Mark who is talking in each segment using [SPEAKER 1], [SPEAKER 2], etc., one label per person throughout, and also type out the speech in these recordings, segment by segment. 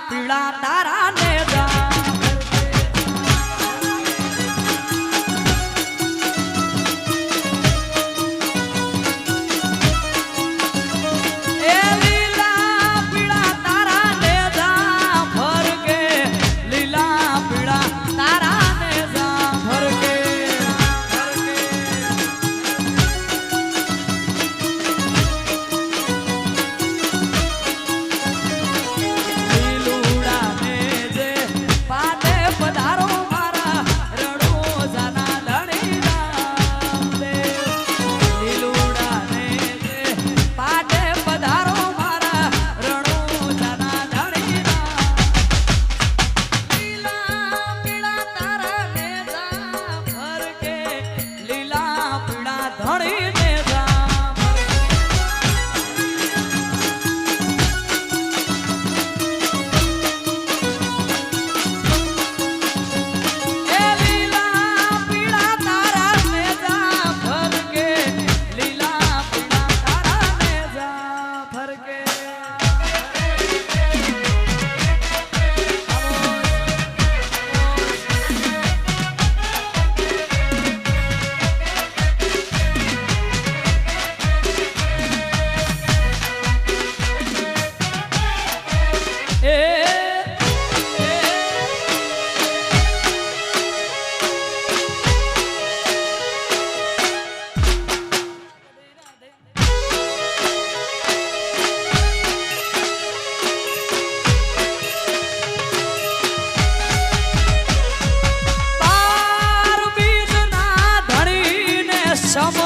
[SPEAKER 1] પીળા તારા ને Somos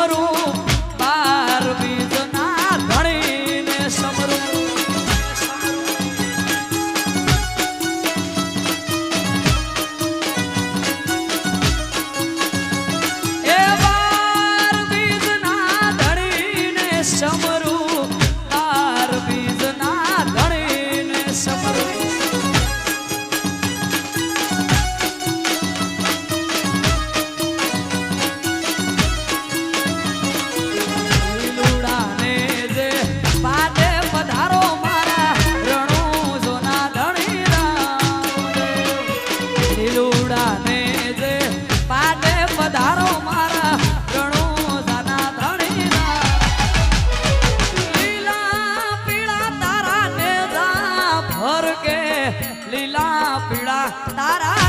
[SPEAKER 1] tarará.